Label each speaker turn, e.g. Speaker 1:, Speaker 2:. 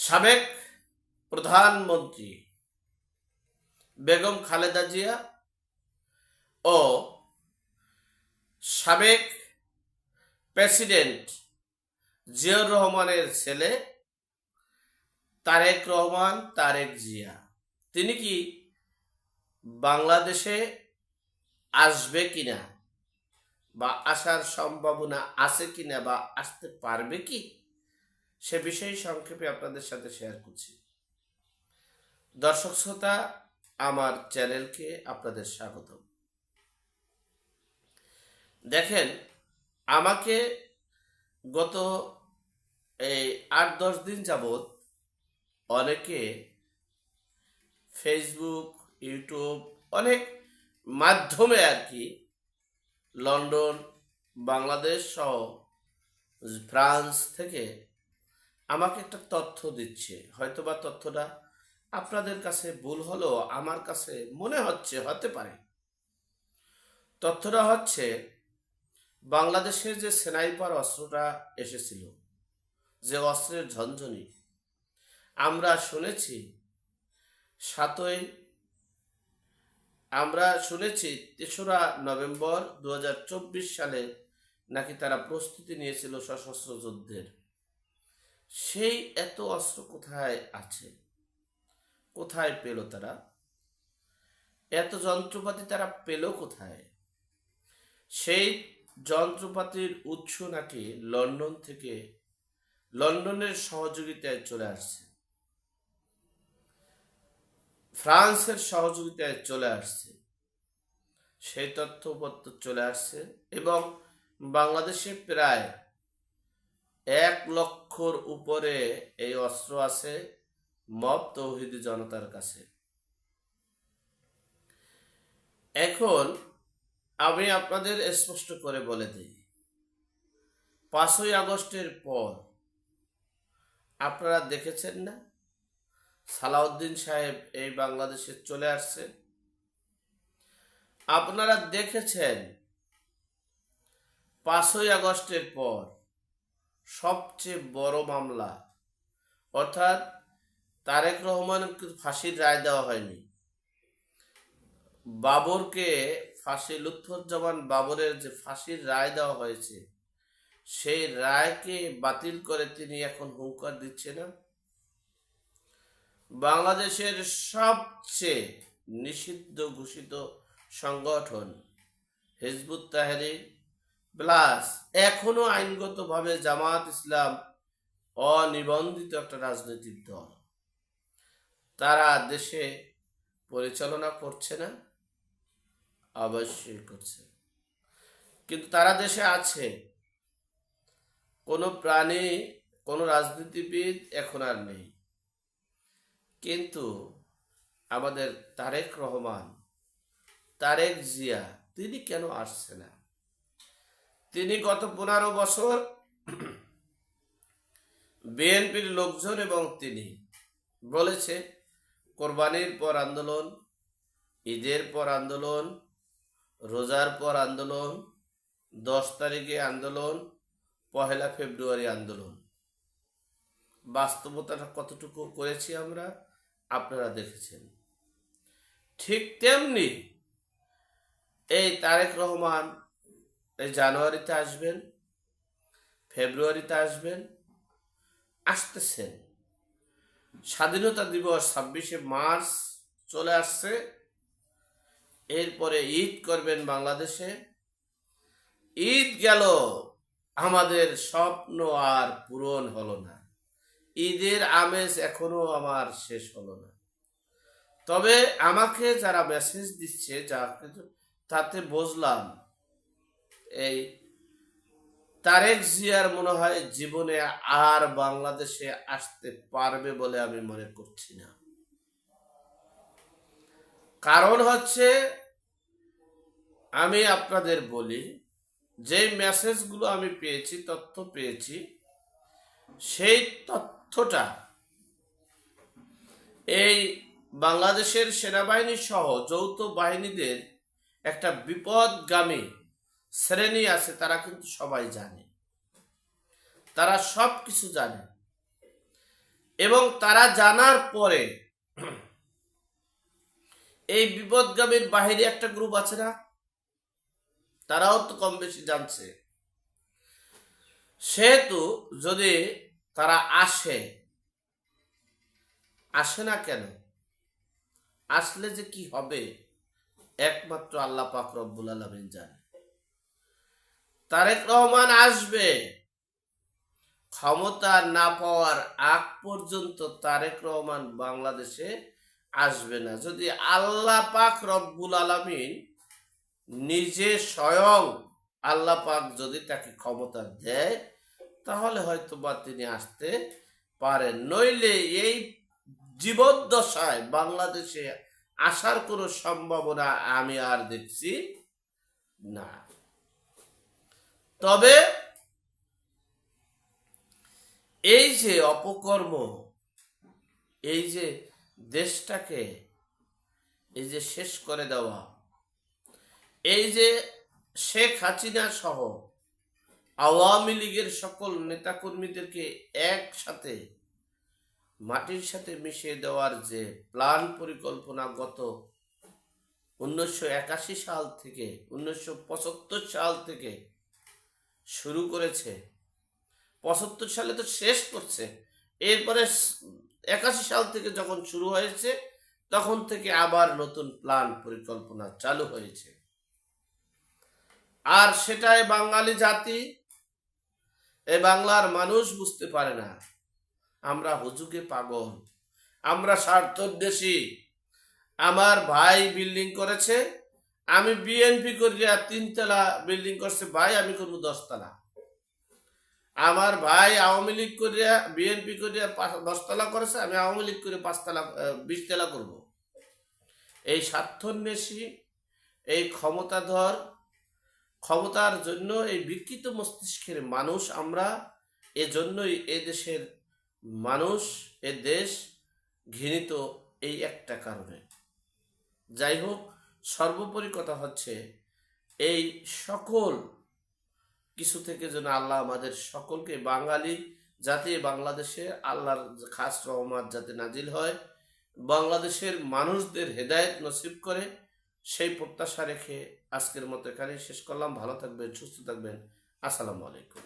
Speaker 1: সাবেক প্রধানমন্ত্রী বেগম খালেদা জিয়া ও সাবেক প্রেসিডেন্ট জিয়াউর রহমানের ছেলে তারেক রহমান, তারেক জিয়া। তিনি কি বাংলাদেশে আসবে কিনা বা আসার সম্ভাবনা আছে কিনা বা আসতে পারবে কি? সে বিষয়ে সংক্ষেপে আপনাদের সাথে শেয়ার করছি। দর্শক শ্রোতা, আমার চ্যানেলকে আপনাদের স্বাগত দেখেন, আমাকে গত এই আট দশ দিন যাবৎ অনেকে ফেসবুক ইউটিউব অনেক মাধ্যমে আর কি লন্ডন, বাংলাদেশ সহ ফ্রান্স থেকে আমাকে একটা তথ্য দিচ্ছে। হয়তো বা তথ্যটা আপনাদের কাছে ভুল হলেও আমার কাছে মনে হচ্ছে, হতে পারে। তথ্যটা হচ্ছে, বাংলাদেশের যে স্নাইপার অস্ত্রটা এসেছিল, যে অস্ত্রের ঝনঝনি, আমরা শুনেছি সাতই, আমরা শুনেছি তেসরা নভেম্বর দু হাজার চব্বিশ সালে নাকি তারা প্রস্তুতি নিয়েছিল সশস্ত্র যুদ্ধের। সেই এত অস্ত্র কোথায় আছে? কোথায় পেল তারা? এত যন্ত্রপাতি তারা পেল কোথায়? সেই যন্ত্রপাতির উৎস নাকি লন্ডন থেকে লন্ডনের সহযোগিতায় চলে আসছে। ফ্রান্সের সহযোগিতায় চলে আসছে। সেই তথ্যপত্র চলে আসছে এবং বাংলাদেশে প্রায় এক লক্ষর উপরে এই অস্ত্র আছে, মব তৌহিদি জনতার কাছে। এখন আমি আপনাদের স্পষ্ট করে বলে দিই, পাঁচই আগস্টের পর, আপনারা দেখেছেন না? সালাউদ্দিন সাহেব এই বাংলাদেশে চলে আসছে। আপনারা দেখেছেন পাঁচই আগস্টের পর সবচেয়ে বড় মামলা। অর্থাৎ তারেক রহমানকে ফাঁসির রায় দেওয়া হয়নি। বাবরকে ফাঁসি, লুৎফুজ্জামান বাবরের যে ফাঁসির রায় দেওয়া হয়েছে, সেই রায়কে বাতিল করে তিনি এখন হুঙ্কার দিচ্ছে না। বাংলাদেশের সবচেয়ে নিষিদ্ধ ঘোষিত সংগঠন হিজবুত তাহরি প্লাস এখনও আইনগতভাবে জামাত ইসলাম অনিবন্ধিত একটা রাজনৈতিক দল। তারা দেশে পরিচালনা করছে না, অবশ্যই করছে। কিন্তু তারা দেশে আছে। কোনো প্রাণী, কোনো রাজনীতিবিদ এখন আর নেই। কিন্তু আমাদের তারেক রহমান, তারেক জিয়া, তিনি কেন আসছে না? তিনি গত পনেরো বছর বিএনপির লোকজন এবং তিনি বলেছে, কোরবানির পর আন্দোলন, ঈদের পর আন্দোলন, রোজার পর আন্দোলন, দশ তারিখে আন্দোলন, পহেলা ফেব্রুয়ারি আন্দোলন। বাস্তবতাটা কতটুকু করেছি আমরা, আপনারা দেখেছেন। ঠিক তেমনি এই তারেক রহমান এই জানুয়ারিতে আসবেন, ফেব্রুয়ারিতে আসবেন আসতেছেন স্বাধীনতা দিবস ছাব্বিশে মার্চ চলে আসছে। এরপরে ঈদ করবেন বাংলাদেশে। ঈদ গেল, আমাদের স্বপ্ন আর পূরণ হলো না। ঈদের আমেজ এখনও আমার শেষ হলো না। তবে আমাকে যারা মেসেজ দিচ্ছে যা তাতে বুঝলাম এই তারেক জিয়ার মনে হয় জীবনে আর বাংলাদেশে আসতে পারবে বলে আমি মনে করছি না। কারণ হচ্ছে আমি আপনাদের বলি যে মেসেজগুলো আমি পেয়েছি, তথ্য পেয়েছি, সেই তথ্যটা এই বাংলাদেশের সেনাবাহিনী সহ যৌথ বাহিনীদের একটা বিপদগামী শ্রেণি আছে, তারা কিন্তু সবাই জানে। তারা সব কিছু জানে। এবং তারা জানার পরে এই বিপদগামীর বাহিরে একটা গ্রুপ আছে না? তারাও তো কম বেশি জানছে। সেহেতু যদি তারা আসে আসে না কেন? আসলে যে কি হবে, একমাত্র আল্লাহ পাক রব্বুল আলমিন জানে। তারেক রহমান আসবে। ক্ষমতা না পাওয়ার আগ পর্যন্ত তারেক রহমান বাংলাদেশে আসবে না। যদি আল্লাহ পাক রব্বুল আলমিন নিজে স্বয়ং আল্লাহ পাক যদি তাকে ক্ষমতা দেয়, তাহলে হয়তো বা তিনি আসতে পারেন। নইলে এই জীবদ্দশায় বাংলাদেশে আসার কোনো সম্ভাবনা আমি আর দেখছি না। তবে এই যে অপকর্ম, এই যে দেশটাকে এই যে শেষ করে দেওয়া, এই যে শেখ হাসিনা সহ আওয়ামী লীগের সকল নেতাকর্মীদেরকে একসাথে মাটির সাথে মিশিয়ে দেওয়ার যে প্ল্যান পরিকল্পনা গত উনিশশো একাশি সাল থেকে, উনিশশো পঁচাত্তর সাল থেকে শুরু করেছে। পঁচাত্তর সালে তো শেষ করছে। এরপরে একাশি সাল থেকে যখন শুরু হয়েছে, তখন থেকে আবার নতুন প্ল্যান পরিকল্পনা চালু হয়েছে। আর সেটাই বাঙালি জাতি, এ বাংলার মানুষ বুঝতে পারে না। আমরা হুজুকে পাগল, আমরা স্বার্থোদ্দেশী আমার ভাই বিল্ডিং করেছে আমি বিএনপি করিয়া তিনতলা বিল্ডিং করছে, ভাই, আমি করব দশতলা। আমার ভাই আওয়ামী লীগ করিয়া বিএনপি করিয়া দশতলা করেছে, আমি আওয়ামী লীগ করে পাঁচতলা বিশতলা করব। এই স্বার্থন্বেষী, এই ক্ষমতাধর, ক্ষমতার জন্য এই বিকৃত মস্তিষ্কের মানুষ আমরা, এজন্যই এ দেশের মানুষ, এ দেশ ঘৃণিত এই একটা কারণে। যাই হোক সর্বোপরি কথা হচ্ছে, এই সকল কিছু থেকে যেন আল্লাহ আমাদের সকলকে, বাঙালি যাতে বাংলাদেশে আল্লাহর খাস রহমত যাতে নাজিল হয়, বাংলাদেশের মানুষদের হেদায়েত নসিব করে, সেই প্রত্যাশা রেখে আজকের মতো এখানে শেষ করলাম। ভালো থাকবেন, সুস্থ থাকবেন। আসসালামু আলাইকুম।